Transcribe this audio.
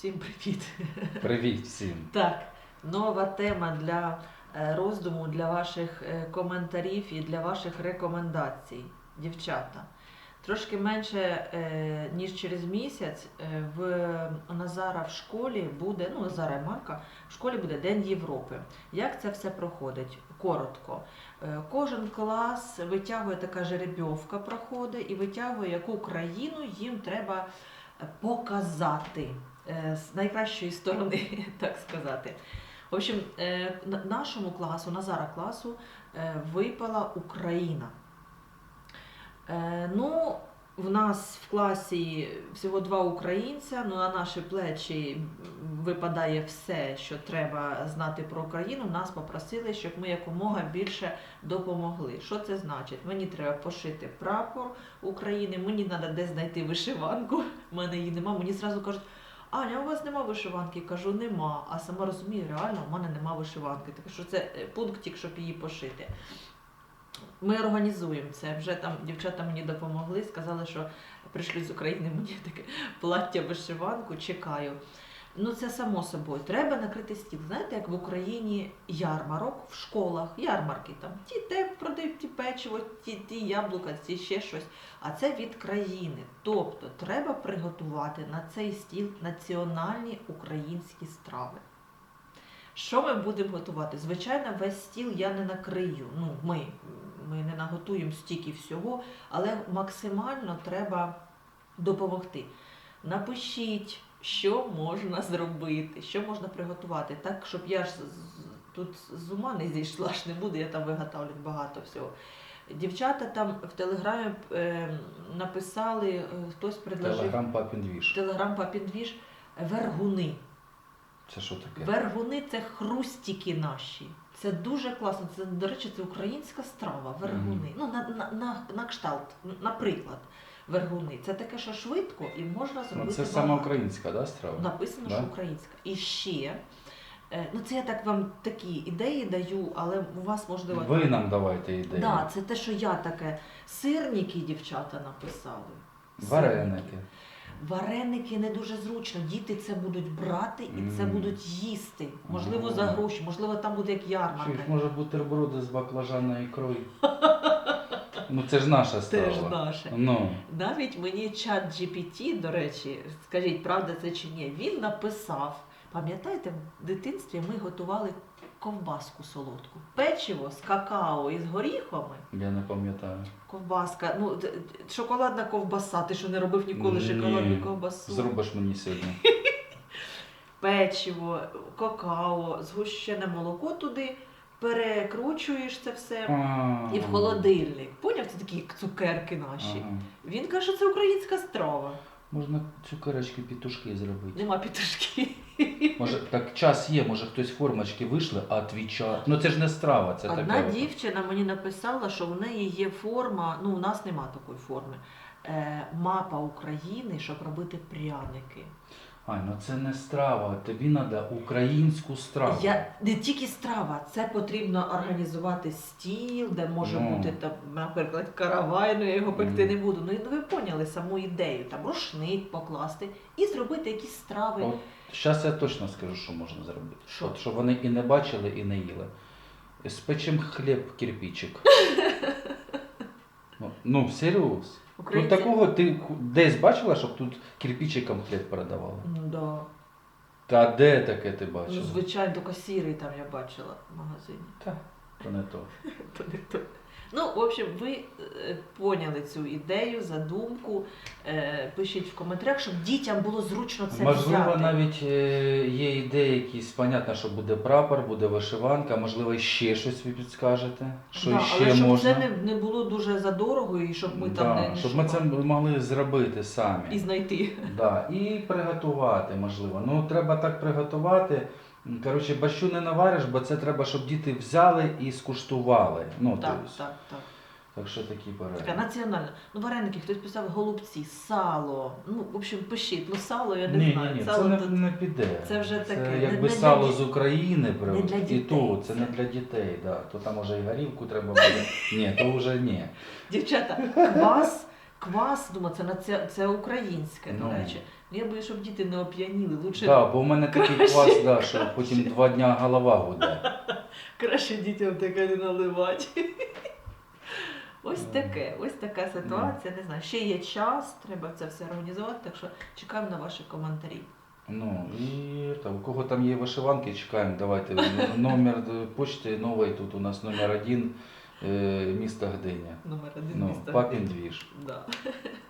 Всім привіт. Привіт всім. Так, нова тема для е, роздуму, для ваших е, коментарів і для ваших рекомендацій. Дівчата. Трошки менше, е, ніж через місяць, в Назара в школі буде, ну Назара і Марка, в школі буде День Європи. Як це все проходить? Коротко. Кожен клас витягує така жеребьовка проходить і витягує, яку країну їм треба показати з найкращої сторони, так сказати. В общем, е, нашому класу, Назара класу, е, випала Україна. Е, Ну, в нас в класі всього два українця, ну на наші плечі випадає все, що треба знати про Україну. Нас попросили, щоб ми якомога більше допомогли. Що це значить? Мені треба пошити прапор України, мені треба десь знайти вишиванку. У мене її нема. Мені зразу кажуть, Аня, у вас нема вишиванки? Кажу, нема. А сама розумію, реально, у мене нема вишиванки. Так що це е, пунктик, щоб її пошити. Ми організуємо це. Вже там дівчата мені допомогли, сказали, що прийшли з України мені таке плаття вишиванку, чекаю. Ну, це само собою. Треба накрити стіл. Знаєте, як в Україні ярмарок в школах, ярмарки там. Ті продають ті печиво, ті, ті яблука, ті ще щось. А це від країни. Тобто треба приготувати на цей стіл національні українські страви. Що ми будемо готувати? Звичайно, весь стіл я не накрию. Ну, ми, ми не наготуємо стільки всього, але максимально треба допомогти. Напишіть, що можна зробити, що можна приготувати, так, щоб я ж тут з ума не зійшла, ж не буду, я там виготовлю багато всього. Дівчата там в телеграмі е, написали, е, хтось предложив Телеграм Папін Двіж. телеграм Папіндвіж вергуни. Це що таке? Вергуни це хрустіки наші. Це дуже класно. Це, до речі, це українська страва. Вергуни. Мгм. Ну, на, на, на, на кшталт, наприклад, вергуни. Це таке, що швидко і можна Ну, зробити. це багато. українська, да, страва? Написано, Да? що українська. І ще. Е, Ну, це я так вам такі ідеї даю, але у вас можливо. Ви нам давайте ідеї. Да, це те, що я таке. Сирники дівчата написали. Вареники. Вареники не дуже зручно. Діти це будуть брати і це Мм. будуть їсти. Можливо, Ага. за гроші, можливо, там буде як ярмарка. Чуєш, може бутерброди з баклажанною ікрою? Ну це ж наша страва. Теж наше. Ну, Навіть мені чат GPT, до речі, скажіть, правда це чи ні, він написав. Пам'ятаєте, в дитинстві ми готували ковбаску солодку. Печиво з какао і з горіхами. я не пам'ятаю. Ковбаска, ну д- шоколадна ковбаса. Ти що не робив ніколи Ні. шоколадну ковбасу? Зробиш мені сьогодні. печиво, какао, згущене молоко туди, перекручуєш це все і в холодильник. Поняв, це такі цукерки наші. Ага. Він каже, що це українська страва. Можна цукерочки пітушки зробити. Нема пітушки. Може, так час є, може хтось формочки вийшли, а твіча. Ну це ж не страва, це Одна така. дівчина мені написала, що в неї є форма, ну у нас нема такої форми. Е, мапа України, щоб робити пряники. Ай, ну це не страва, тобі треба українську страву. Я не тільки страва, це потрібно організувати стіл, де може Ну. бути там, наприклад, каравай, ну я його пекти не буду. Ну і ви поняли саму ідею, там рушник покласти і зробити якісь страви. От зараз я точно скажу, що можна зробити. Що? От, щоб вони і не бачили, і не їли. Спечем хліб кирпичик. ну, ну. Тут Українці- такого ти десь бачила, щоб тут кирпичиком комплект продавали? Ну, да. Та де таке ти ну, бачила? звичайно, тільки сірий там я бачила в магазині. Та, то не то. То не то. Ну, в общем, ви поняли цю ідею, задумку. Е, пишіть в коментарях, щоб дітям було зручно це Можливо, взяти. навіть е, є ідеї якісь, понятно, що буде прапор, буде вишиванка, можливо, ще щось ви підскажете, що Да, ще але щоб можна. це не, було дуже задорого і щоб ми Да, там не, щоб ми це могли зробити самі. і знайти. Да, і приготувати, можливо. Ну, треба так приготувати. Коротше, бащу не навариш, бо це треба, щоб діти взяли і скуштували. Ну, Так, то так, так. Так що такі Така національна. Ну, вареники, хтось писав голубці, сало. Ну, в общем, пишіть. Ну, сало я не Ні, знаю. ні, ні, сало це не, тут... не піде. це вже таке, не- якби не для сало діт- з України прям, для і дітей то це це. не для дітей. Да. То там може і горілку треба буде. Ні, то вже ні. Дівчата, квас, Квас, думаю, це, на це, це українське, до Ну. речі. Ну, Я боюсь, щоб діти не оп'яніли. Лучше Да, бо в мене такий краще, квас, да, що потім два дня голова гуде. краще дітям таке не наливати. Ось таке, ось така ситуація. Не знаю, ще є час, треба це все організувати, так що чекаємо на ваші коментарі. Ну і там, у кого там є вишиванки, чекаємо. Давайте номер е, почти новий тут у нас номер один е, міста Гдиня. Номер один Ну, міста. папін двіж. Да.